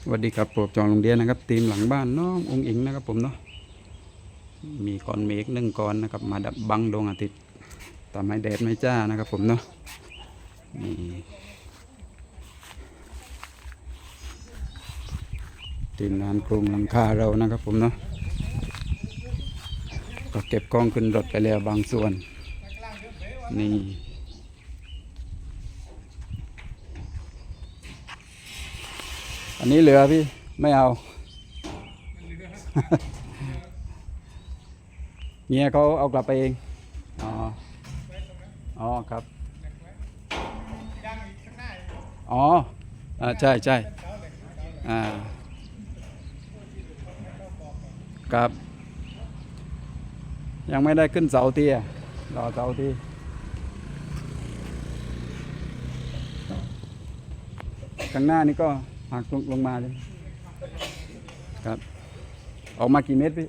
สวัสดีครับผมจองโรงเรียนนะครับทีมหลังบ้านน้ององค์อิงนะครับผมเนาะมีก้อนเมฆหนึ่งก้อนนะครับ มาดับบังดวงอาทิตย์ทำให้แดดไม่จ้านะครับผมเนาะนี่ทีมงานกรุงหลังคาเรานะครับผมเนาะก็เก็บกล้องขึ้นรถไปแล้วบางส่วน นี่ อันนี้เหลือพี่ ไม่เอาเมียเขาเอากลับไปเอง อ๋อ อ๋อครับ อ๋ออ่าใช่ใช่อ่า ครับ ยังไม่ได้ขึ้นเสาเทียรอเสาทีข้างหน้านี่ก็ หักลงลงมาเลย ครับ ออกมากี่เมตรพี่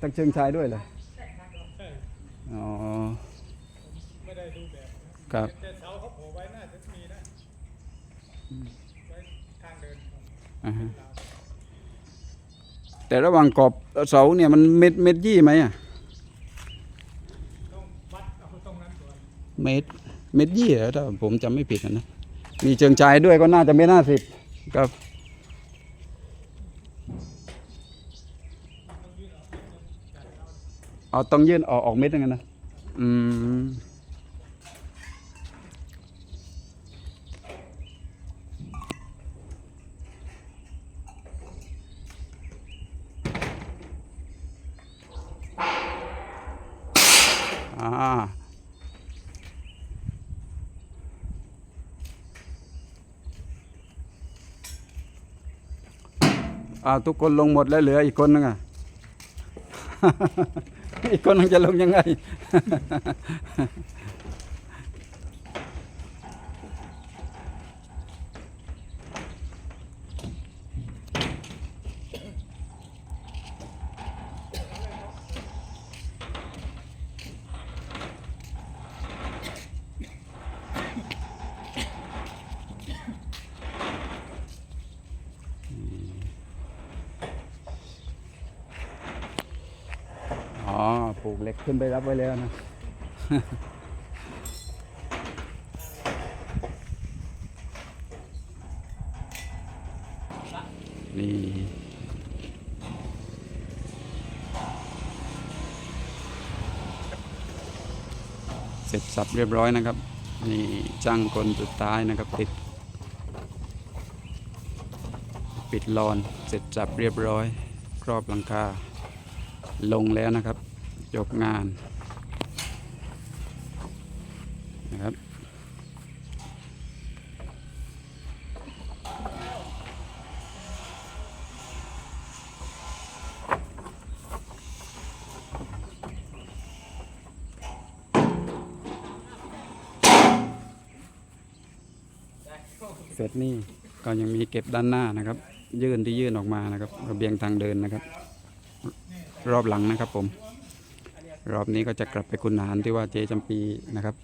ตั้งเชิงชายด้วยเลยอ๋อไม่ได้ดูแบบครับแต่เสาเขาโผล่ไว้น่าจะมีนะไว้ทางเดินของอ่าฮะแต่ระหว่างกรอบเสาเนี่ยมันเม็ดเม็ดยี่ไหมอะต้องวัดเอาตรงนั้นก่อนเม็ด เม็ดยี่หรอถ้าผมจำไม่ผิดนะ มีเชิงชายด้วยก็น่าจะเม็ดห้าสิบครับเอาต้องยื่นออกออกเม็ดยังไงนะ อืม อ่า อ้าทุกคนลงหมดแล้วเหลืออีกคนนึงอะ อีกคนนึงจะลงยังไง อ๋อ ปลูกเหล็กขึ้นไปรับไว้แล้วนะนี่เสร็จสับเรียบร้อยนะครับ นี่จ้างคนสุดท้ายนะครับติด ปิดลอนเสร็จสับเรียบร้อย ครอบหลังคาลงแล้วนะครับ จบงานนะครับเสร็จนี่ก็ยังมีเก็บด้านหน้านะครับ ยื่นที่ยื่นออกมานะครับระเบียงทางเดินนะครับ รอบหลังนะครับผม รอบนี้ก็จะกลับไปคุณหารที่ว่าเจจำปีนะครับ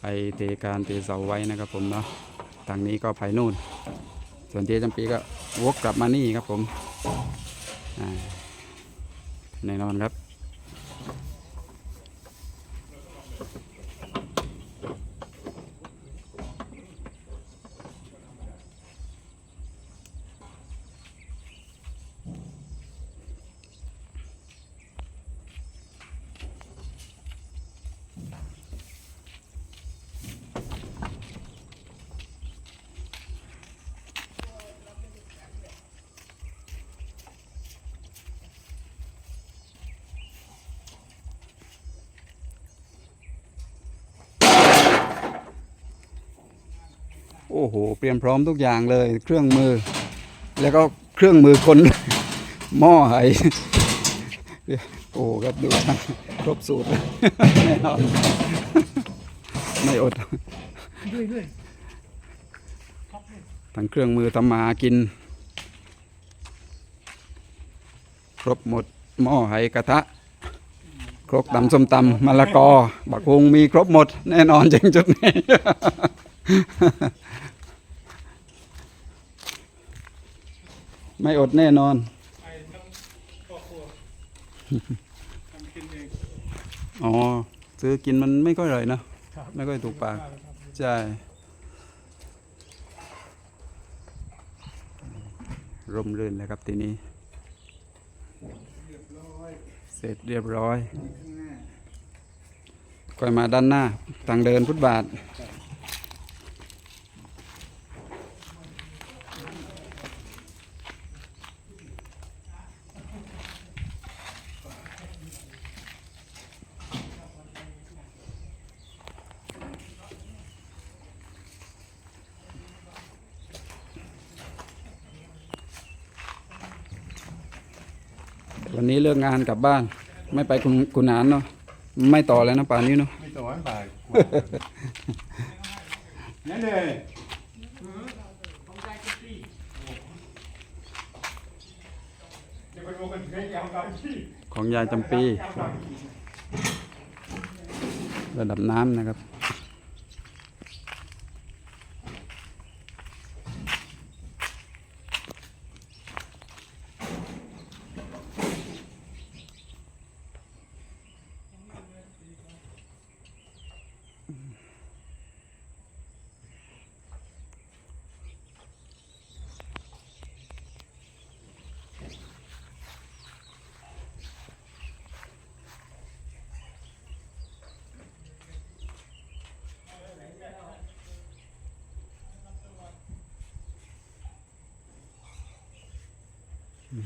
ไปเทการเทเสาไว้นะครับผมเนาะทางนี้ก็ไปนู่น ส่วนเจจำปีก็วกกลับมานี่ครับผมแน่นอนครับ โอ้โห เตรียมพร้อมทุกอย่างเลย เครื่องมือ แล้วก็เครื่องมือคน หม้อไหโอ้ครับดูครบสูตรแน่นอนไม่อดด้วยด้วยทั้งเครื่องมือทำมากิน ครบหมดหม้อไหกระทะ ครกตำส้มตำมะละกอ บักฮงมีครบหมด แน่นอนจริงจุดนี้ ไม่อดแน่นอน ไปทั้งครอบครัวทำกินเองอ๋อ ซื้อกินมันไม่ค่อยอร่อยเนอะครับไม่ค่อยถูกปากครับใช่ ร่มรื่นเลยครับทีนี้เสร็จเรียบร้อยก็มาด้านหน้า ทางเดินฟุตบาท วันนี้เลิกงานกลับบ้าน ไม่ไปคุณคุณหานเนาะไม่ต่อแล้วนะป่านนี้เนาะไม่ต้องบ่ายนั่นเลยเดี๋ยวไปดูกันเพลงยาวกันที่ของยายจำปี ระดับน้ำนะครับ เสร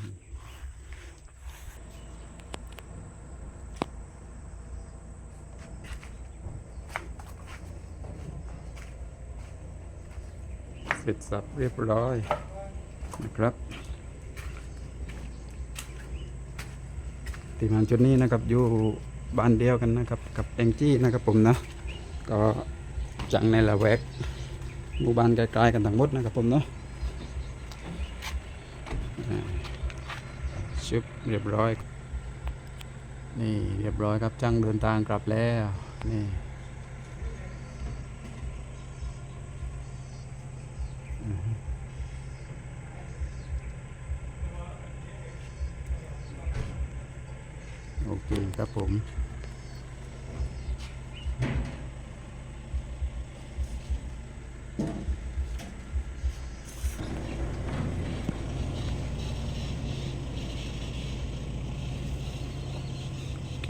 ็จสับเรียบร้อยนะครับทีมงานชุดนี้นะครับอยู่บ้านเดียวกันนะครับ กับแองจี้นะครับผมนะ ก็จังในละแวกหมู่บ้านใกล้ๆกันทั้งหมดนะครับผมเนาะ ชุบเรียบร้อย นี่เรียบร้อยครับจังเดินทางกลับแล้วนี่โอเคครับผม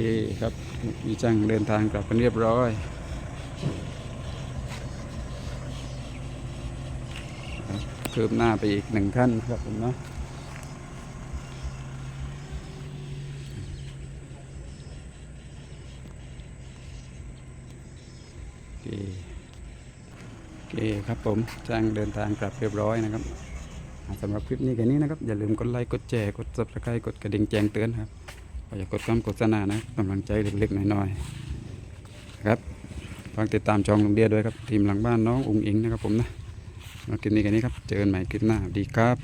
เคครับมีจังเดินทางกลับกันเรียบร้อยครับคืบหน้าไปอีกหนึ่งขั้นครับผมเนาะโอเคโอเคครับผมจ้างเดินทางกลับเรียบร้อยนะครับสำหรับคลิปนี้แค่นี้นะครับ อย่าลืมกดไลค์กดแชร์กด subscribe กดกระดิ่งแจ้งเตือนครับ อย่ากดคำโฆษณานะกำลังใจเล็กๆน้อยๆครับฝากติดตามช่องลุงเดียด้วยครับ ทีมหลังบ้านน้องอุงอิงนะครับผมนะมาคลิปนี้แค่นี้ครับ เจอกันใหม่คลิปหน้าดีครับ